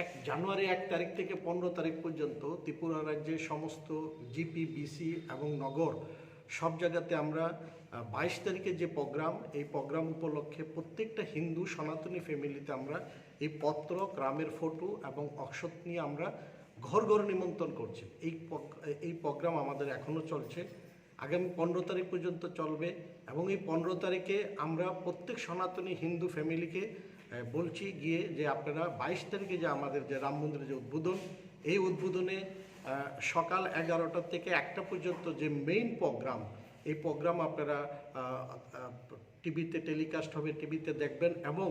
এক জানুয়ারি এক তারিখ থেকে পনেরো তারিখ পর্যন্ত ত্রিপুরা রাজ্যের সমস্ত জিপি, বিসি এবং নগর সব জায়গাতে আমরা বাইশ তারিখে যে প্রোগ্রাম, এই প্রোগ্রাম উপলক্ষে প্রত্যেকটা হিন্দু সনাতনী ফ্যামিলিতে আমরা এই পত্র, গ্রামের ফটো এবং অক্ষত নিয়ে আমরা ঘর ঘর নিমন্ত্রণ করছি। এই এই প্রোগ্রাম আমাদের এখনও চলছে। আগামী পনেরো তারিখ পর্যন্ত চলবে এবং এই পনেরো তারিখে আমরা প্রত্যেক সনাতনী হিন্দু ফ্যামিলিকে বলছি গিয়ে যে আপনারা বাইশ তারিখে যে আমাদের যে রাম মন্দিরের যে উদ্বোধন, এই উদ্বোধনে সকাল এগারোটা থেকে একটা পর্যন্ত যে মেইন প্রোগ্রাম এই প্রোগ্রাম আপনারা টিভিতে টেলিকাস্ট হবে, টিভিতে দেখবেন এবং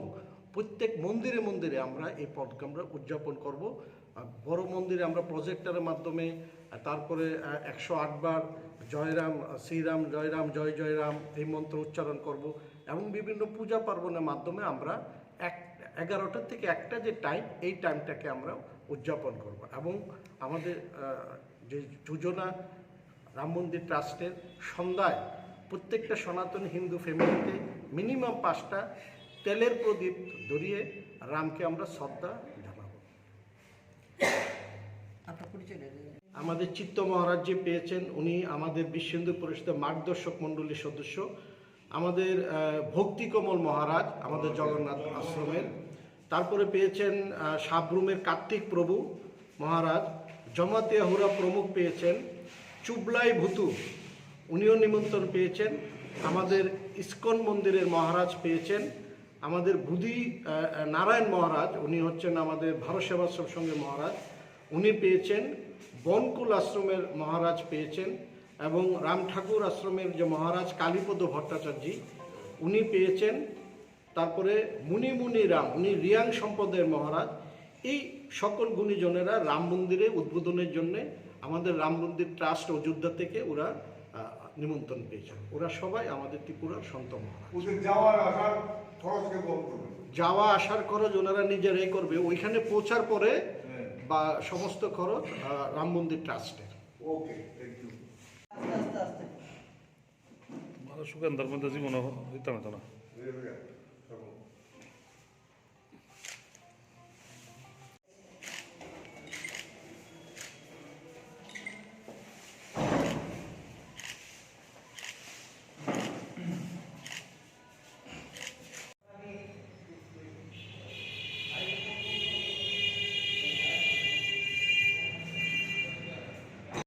প্রত্যেক মন্দিরে মন্দিরে আমরা এই প্রোগ্রামটা উদযাপন করব। বড় মন্দিরে আমরা প্রজেক্টারের মাধ্যমে তারপরে একশো আটবার জয়রাম শ্রীরাম, জয়রাম, জয় জয়রাম, এই মন্ত্র উচ্চারণ করব এবং বিভিন্ন পূজা পার্বণের মাধ্যমে আমরা এক এগারোটা থেকে একটা যে টাইম এই টাইমটাকে আমরা উদযাপন করব। এবং আমাদের যে যোজনা রাম মন্দির ট্রাস্টের সন্ধ্যায় প্রত্যেকটা সনাতন হিন্দু ফ্যামিলিতে মিনিমাম পাঁচটা তেলের প্রদীপ ধরিয়ে রামকে আমরা শ্রদ্ধা জানাব। আমাদের চিত্ত মহারাজ যে পেয়েছেন উনি আমাদের বিশ্বহিন্দু পরিষদের মার্গদর্শক মণ্ডলীর সদস্য। আমাদের আহ, ভক্তি কমল মহারাজ আমাদের জগন্নাথ আশ্রমের। তারপরে পেয়েছেন সাবরুমের কার্তিক প্রভু মহারাজ। জমাতিয়া হুরা প্রমুখ পেয়েছেন চুবলাই ভুতু উনিও নিমন্ত্রণ পেয়েছেন। আমাদের ইস্কন মন্দিরের মহারাজ পেয়েছেন আমাদের বুধি নারায়ণ মহারাজ উনি হচ্ছেন আমাদের ভারত সেবাশ্রম সঙ্গে মহারাজ। উনি পেয়েছেন বনকুল আশ্রমের মহারাজ পেয়েছেন। এবং রাম ঠাকুর আশ্রমের যে মহারাজ কালীপদ ভট্টাচার্য উনি পেয়েছেন। তারপরে মুনি মুনি রাম উনি রিয়াং সম্পদের মহারাজ। এই সকল গুণীজনেরা রাম মন্দিরে উদ্বোধনের জন্যে আমাদের রাম মন্দির ট্রাস্ট অযোধ্যা থেকে ওরা নিমন্ত্রণ পেয়েছেন। ওরা সবাই আমাদের ত্রিপুরার সন্ত যাওয়া আসার খরচ ওনারা নিজেরাই করবে। ওইখানে পৌঁছার পরে হ্যাঁ। বা সমস্ত খরচ রাম মন্দির ট্রাস্টের। ওকে থ্যাংক ইউ আস্তে আস্তে আস্তে। মানে সুগন্ধার মধ্যে জীবন হইতাম না।